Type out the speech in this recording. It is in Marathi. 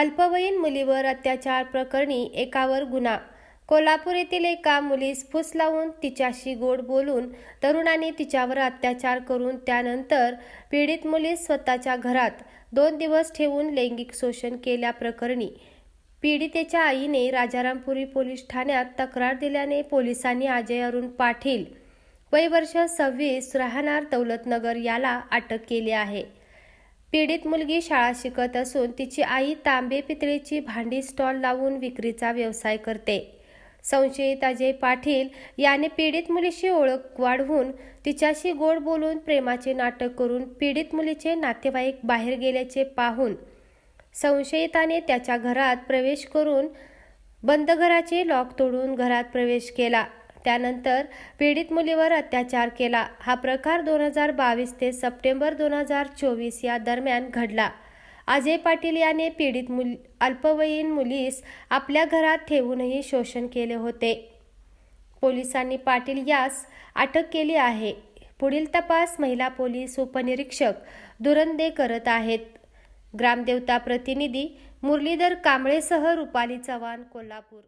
अल्पवयीन मुलीवर अत्याचार प्रकरणी एकावर गुन्हा. कोल्हापूर येथील एका मुलीस फुस लावून तिच्याशी गोड बोलून तरुणाने तिच्यावर अत्याचार करून त्यानंतर पीडित मुलीस स्वतःच्या घरात दोन दिवस ठेवून लैंगिक शोषण केल्याप्रकरणी पीडितेच्या आईने राजारामपुरी पोलीस ठाण्यात तक्रार दिल्याने पोलिसांनी अजय अरुण पाटील वय वर्ष सव्वीस राहणार दौलतनगर याला अटक केली आहे. पीडित मुलगी शाळा शिकत असून तिची आई तांबे पितळेची भांडी स्टॉल लावून विक्रीचा व्यवसाय करते. संशयित अजय पाटील याने पीडित मुलीशी ओळख वाढवून तिच्याशी गोड बोलून प्रेमाचे नाटक करून पीडित मुलीचे नातेवाईक बाहेर गेल्याचे पाहून संशयिताने त्याच्या घरात प्रवेश करून बंद घराचे लॉक तोडून घरात प्रवेश केला. त्यानंतर पीडित मुलीवर अत्याचार केला. हा प्रकार दोन हजार बावीस ते सप्टेंबर दोन हजार चोवीस या दरम्यान घडला. अजय पाटील याने पीडित मुल अल्पवयीन मुलीस आपल्या घरात ठेवूनही शोषण केले होते. पोलिसांनी पाटील यास अटक केली आहे. पुढील तपास महिला पोलीस उपनिरीक्षक दुरंदे करत आहेत. ग्रामदेवता प्रतिनिधी मुरलीधर कांबळेसह रुपाली चव्हाण कोल्हापूर